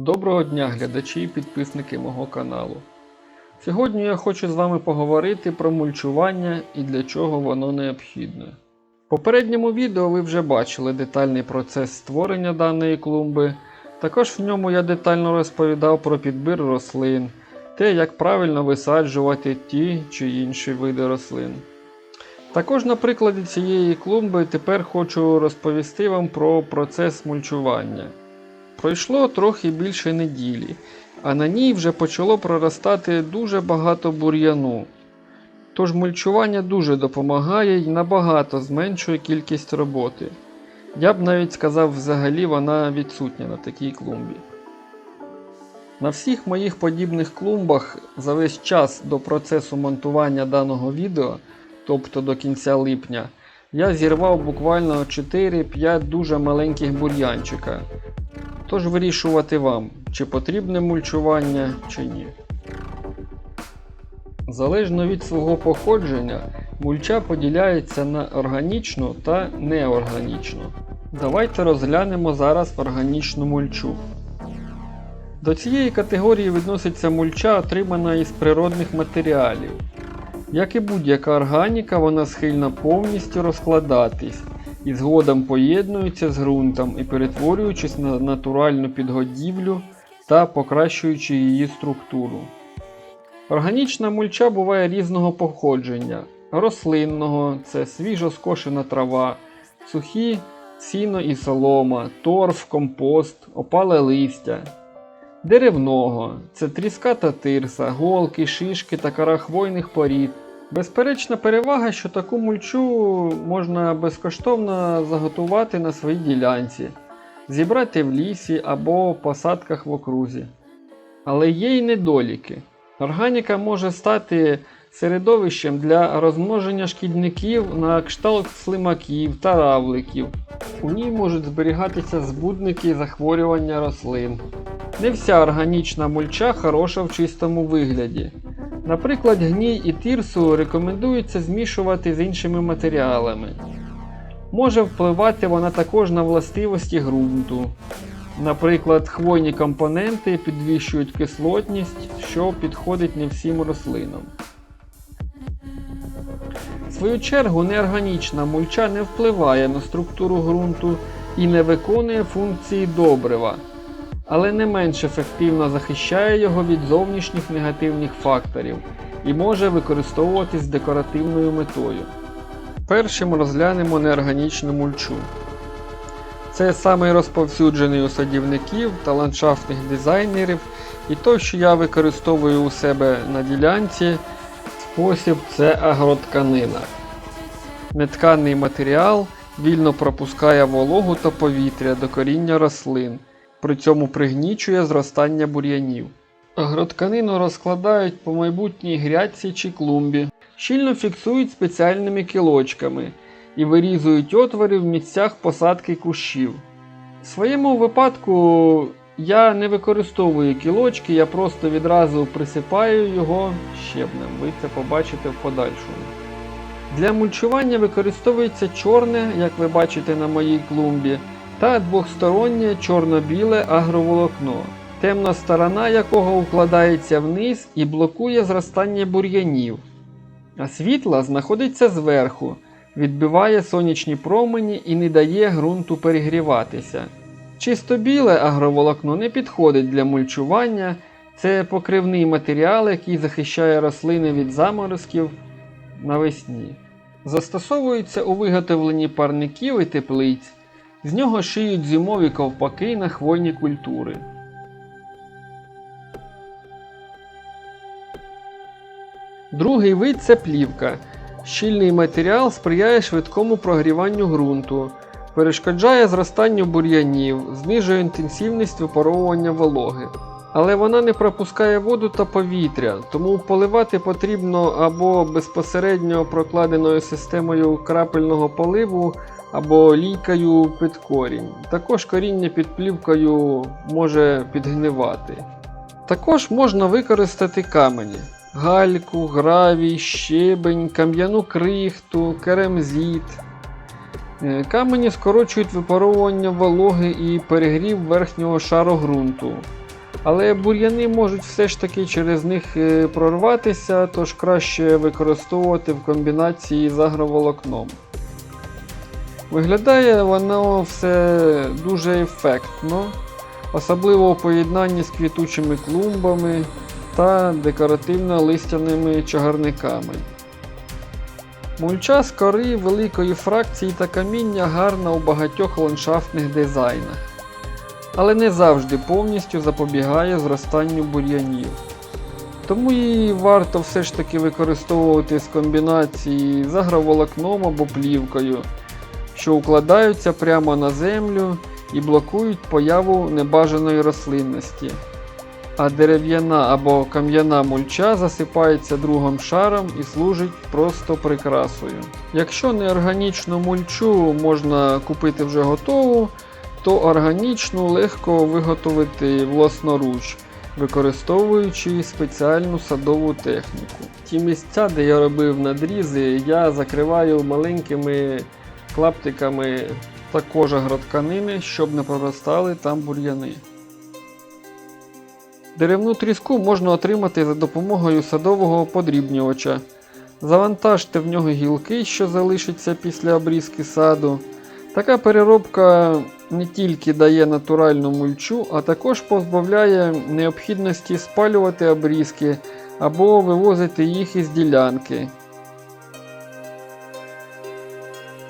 Доброго дня, глядачі і підписники мого каналу. Сьогодні я хочу з вами поговорити про мульчування і для чого воно необхідне. В попередньому відео ви вже бачили детальний процес створення даної клумби. Також в ньому я детально розповідав про підбір рослин, те, як правильно висаджувати ті чи інші види рослин. Також на прикладі цієї клумби тепер хочу розповісти вам про процес мульчування. Пройшло трохи більше неділі, а на ній вже почало проростати дуже багато бур'яну. Тож мульчування дуже допомагає і набагато зменшує кількість роботи. Я б навіть сказав, взагалі вона відсутня на такій клумбі. На всіх моїх подібних клумбах за весь час до процесу монтування даного відео, тобто до кінця липня, я зірвав буквально 4-5 дуже маленьких бур'янчика. Тож вирішувати вам, чи потрібне мульчування, чи ні. Залежно від свого походження, мульча поділяється на органічну та неорганічну. Давайте розглянемо зараз органічну мульчу. До цієї категорії відноситься мульча, отримана із природних матеріалів. Як і будь-яка органіка, вона схильна повністю розкладатись і згодом поєднуються з ґрунтом і перетворюючись на натуральну підгодівлю та покращуючи її структуру. Органічна мульча буває різного походження: рослинного це свіжо скошена трава, сухі сіно і солома, торф, компост, опале листя. Деревного це тріска та тирса, голки, шишки та кара хвойних порід. Безперечна перевага, що таку мульчу можна безкоштовно заготувати на своїй ділянці, зібрати в лісі або посадках в окрузі. Але є й недоліки. Органіка може стати середовищем для розмноження шкідників на кшталт слимаків та равликів. У ній можуть зберігатися збудники захворювання рослин. Не вся органічна мульча хороша в чистому вигляді. Наприклад, гній і тирсу рекомендується змішувати з іншими матеріалами. Може впливати вона також на властивості ґрунту. Наприклад, хвойні компоненти підвищують кислотність, що підходить не всім рослинам. В свою чергу, неорганічна мульча не впливає на структуру ґрунту і не виконує функції добрива, але не менш ефективно захищає його від зовнішніх негативних факторів і може використовуватись декоративною метою. Першим розглянемо неорганічну мульчу. Це самий розповсюджений у садівників та ландшафтних дизайнерів, і той, що я використовую у себе на ділянці, спосіб це агротканина. Нетканий матеріал вільно пропускає вологу та повітря до коріння рослин, при цьому пригнічує зростання бур'янів. Агротканину розкладають по майбутній грядці чи клумбі, щільно фіксують спеціальними кілочками і вирізують отвори в місцях посадки кущів. В своєму випадку я не використовую кілочки, я просто відразу присипаю його щебнем. Ви це побачите в подальшому. Для мульчування використовується чорне, як ви бачите на моїй клумбі, та двохстороннє чорно-біле агроволокно, темна сторона якого укладається вниз і блокує зростання бур'янів, а світла знаходиться зверху, відбиває сонячні промені і не дає ґрунту перегріватися. Чисто біле агроволокно не підходить для мульчування, це покривний матеріал, який захищає рослини від заморозків навесні. Застосовується у виготовленні парників і теплиць. З нього шиють зимові ковпаки на хвойні культури. Другий вид це плівка. Щільний матеріал сприяє швидкому прогріванню ґрунту, перешкоджає зростанню бур'янів, знижує інтенсивність випаровування вологи. Але вона не пропускає воду та повітря, тому поливати потрібно або безпосередньо прокладеною системою крапельного поливу, або лійкою під корінь. Також коріння під плівкою може підгнивати. Також можна використати камені. Гальку, гравій, щебень, кам'яну крихту, керамзіт. Е, Камені скорочують випаровування вологи і перегрів верхнього шару ґрунту. Але бур'яни можуть все ж таки через них е, прорватися, тож краще використовувати в комбінації з агроволокном. Виглядає воно все дуже ефектно, особливо у поєднанні з квітучими клумбами та декоративно-листяними чагарниками. Мульча з кори великої фракції та каміння гарна у багатьох ландшафтних дизайнах, але не завжди повністю запобігає зростанню бур'янів. Тому її варто все ж таки використовувати з комбінації з агроволокном або плівкою, що укладаються прямо на землю і блокують появу небажаної рослинності. А дерев'яна або кам'яна мульча засипається другим шаром і служить просто прикрасою. Якщо неорганічну мульчу можна купити вже готову, то органічну легко виготовити власноруч, використовуючи спеціальну садову техніку. Ті місця, де я робив надрізи, я закриваю маленькими клаптиками також агротканини, щоб не проростали там бур'яни. Деревну тріску можна отримати за допомогою садового подрібнювача. Завантажте в нього гілки, що залишаться після обрізки саду. Така переробка не тільки дає натуральну мульчу, а також позбавляє необхідності спалювати обрізки або вивозити їх із ділянки.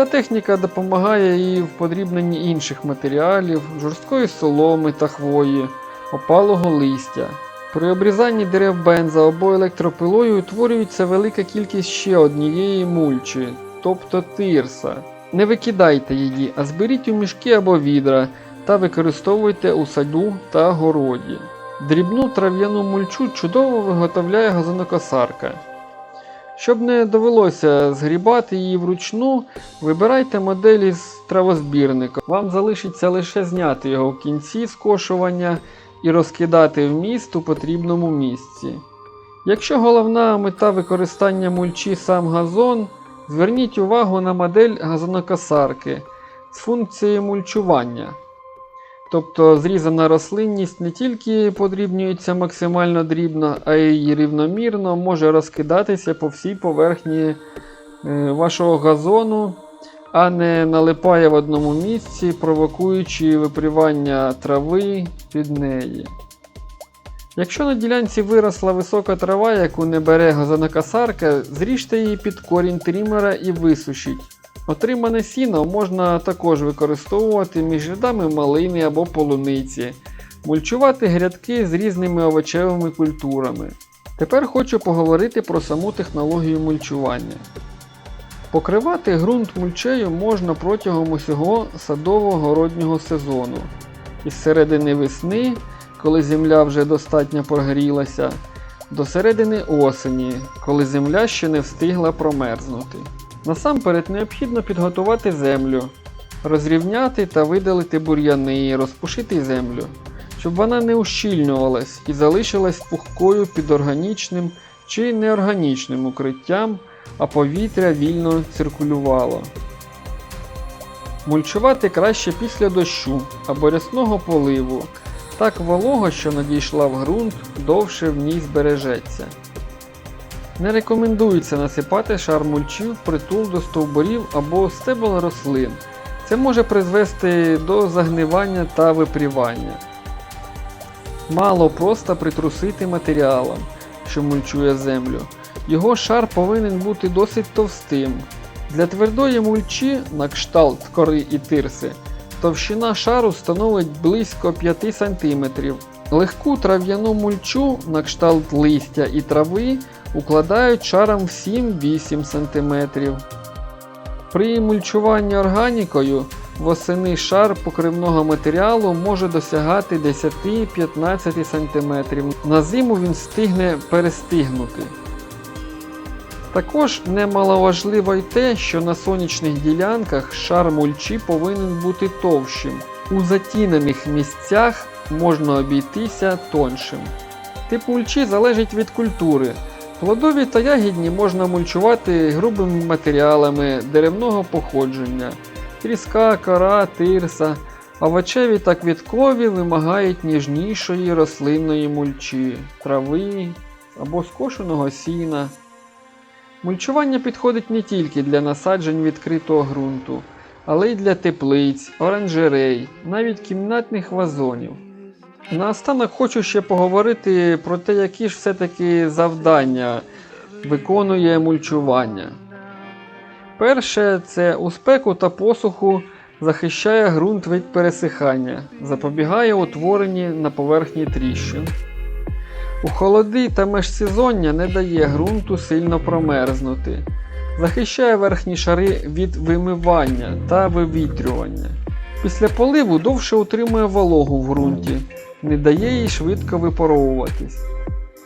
Ця техніка допомагає і в подрібненні інших матеріалів, жорсткої соломи та хвої, опалого листя. При обрізанні дерев бенза або електропилою утворюється велика кількість ще однієї мульчі, тобто тирса. Не викидайте її, а зберіть у мішки або відра та використовуйте у саду та городі. Дрібну трав'яну мульчу чудово виготовляє газонокосарка. Щоб не довелося згрібати її вручну, вибирайте модель із травозбірника. Вам залишиться лише зняти його в кінці скошування і розкидати вміст у потрібному місці. Якщо головна мета використання мульчі сам газон, зверніть увагу на модель газонокосарки з функцією мульчування. Тобто зрізана рослинність не тільки подрібнюється максимально дрібно, а й рівномірно може розкидатися по всій поверхні е, вашого газону, а не налипає в одному місці, провокуючи випрівання трави під неї. Якщо на ділянці виросла висока трава, яку не бере газонокосарка, зріжте її під корінь трімера і висушіть. Отримане сіно можна також використовувати між рядами малини або полуниці, мульчувати грядки з різними овочевими культурами. Тепер хочу поговорити про саму технологію мульчування. Покривати ґрунт мульчею можна протягом усього садово-городнього сезону. Із середини весни, коли земля вже достатньо прогрілася, до середини осені, коли земля ще не встигла промерзнути. Насамперед необхідно підготувати землю, розрівняти та видалити бур'яни, розпушити землю, щоб вона не ущільнювалась і залишилась пухкою під органічним чи неорганічним укриттям, а повітря вільно циркулювало. Мульчувати краще після дощу або рясного поливу. Так волога, що надійшла в ґрунт, довше в ній збережеться. Не рекомендується насипати шар мульчі в притул до стовбурів або стебел рослин. Це може призвести до загнивання та випрівання. Мало просто притрусити матеріалом, що мульчує землю. Його шар повинен бути досить товстим. Для твердої мульчі, на кшталт кори і тирси, товщина шару становить близько 5 см. Легку трав'яну мульчу на кшталт листя і трави укладають шаром в 7-8 см. При мульчуванні органікою восени шар покривного матеріалу може досягати 10-15 см. На зиму він встигне перестигнути. Також немаловажливо й те, що на сонячних ділянках шар мульчі повинен бути товщим. У затінених місцях можна обійтися тоншим. Тип мульчі залежить від культури. Плодові та ягідні можна мульчувати грубими матеріалами деревного походження, тріска, кора, тирса, Овочеві та квіткові вимагають ніжнішої рослинної мульчі, трави або скошеного сіна. Мульчування підходить не тільки для насаджень відкритого ґрунту, але й для теплиць, оранжерей, навіть кімнатних вазонів. Наостанок хочу ще поговорити про те, які ж все-таки завдання виконує мульчування. Перше це у спеку та посуху захищає ґрунт від пересихання, запобігає утворенні на поверхні тріщин. У холоди та межсезоння не дає ґрунту сильно промерзнути, захищає верхні шари від вимивання та вивітрювання. Після поливу довше утримує вологу в ґрунті, не дає їй швидко випаровуватись.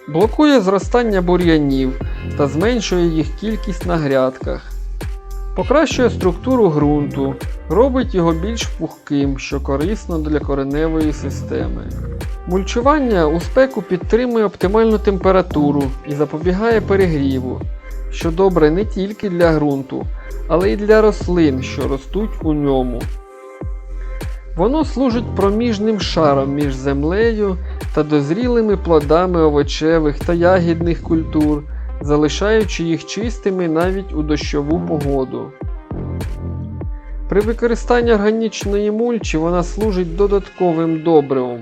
Блокує зростання бур'янів та зменшує їх кількість на грядках. Покращує структуру ґрунту, робить його більш пухким, що корисно для кореневої системи. Мульчування у спеку підтримує оптимальну температуру і запобігає перегріву, що добре не тільки для ґрунту, але й для рослин, що ростуть у ньому. Воно служить проміжним шаром між землею та дозрілими плодами овочевих та ягідних культур, залишаючи їх чистими навіть у дощову погоду. При використанні органічної мульчі вона служить додатковим добривом,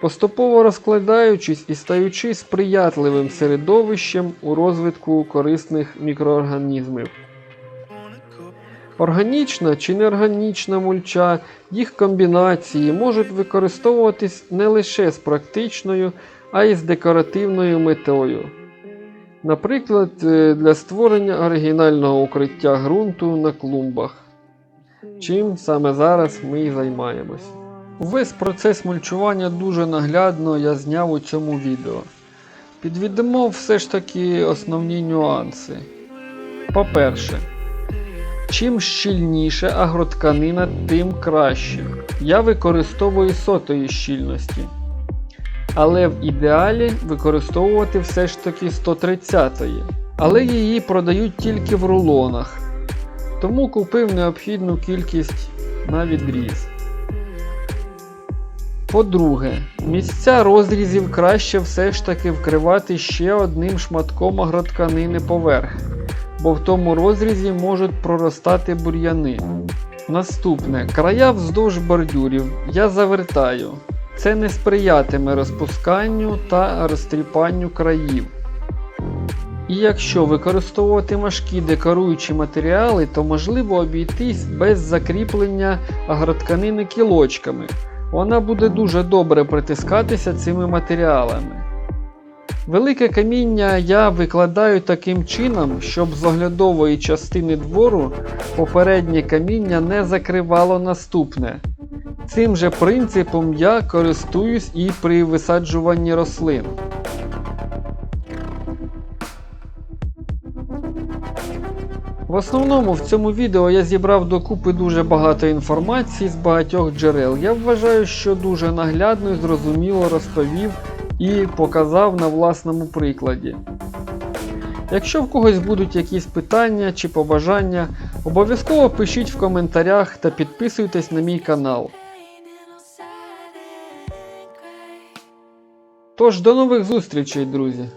поступово розкладаючись і стаючи сприятливим середовищем у розвитку корисних мікроорганізмів. Органічна чи неорганічна мульча, їх комбінації можуть використовуватись не лише з практичною, а й з декоративною метою. Наприклад, е, для створення оригінального укриття ґрунту на клумбах. Чим саме зараз ми і займаємось. Увесь процес мульчування дуже наглядно я зняв у цьому відео. Підведемо все ж таки основні нюанси. По-перше, чим щільніше агротканина, тим краще. Я використовую сотої щільності. Але в ідеалі використовувати все ж таки 130-ї. Але її продають тільки в рулонах. Тому купив необхідну кількість на відріз. По-друге, місця розрізів краще все ж таки вкривати ще одним шматком агротканини поверх, бо в тому розрізі можуть проростати бур'яни. Наступне края вздовж бордюрів я завертаю. Це не сприятиме розпусканню та розтріпанню країв. І якщо використовувати важкі декоруючі матеріали, то можливо обійтись без закріплення агротканини кілочками. Вона буде дуже добре притискатися цими матеріалами. Велике каміння я викладаю таким чином, щоб з оглядової частини двору попереднє каміння не закривало наступне. Цим же принципом я користуюсь і при висаджуванні рослин. В основному в цьому відео я зібрав докупи дуже багато інформації з багатьох джерел. Я вважаю, що дуже наглядно і зрозуміло розповів і показав на власному прикладі. Якщо в когось будуть якісь питання чи побажання, обов'язково пишіть в коментарях та підписуйтесь на мій канал. Тож до нових зустрічей, друзі!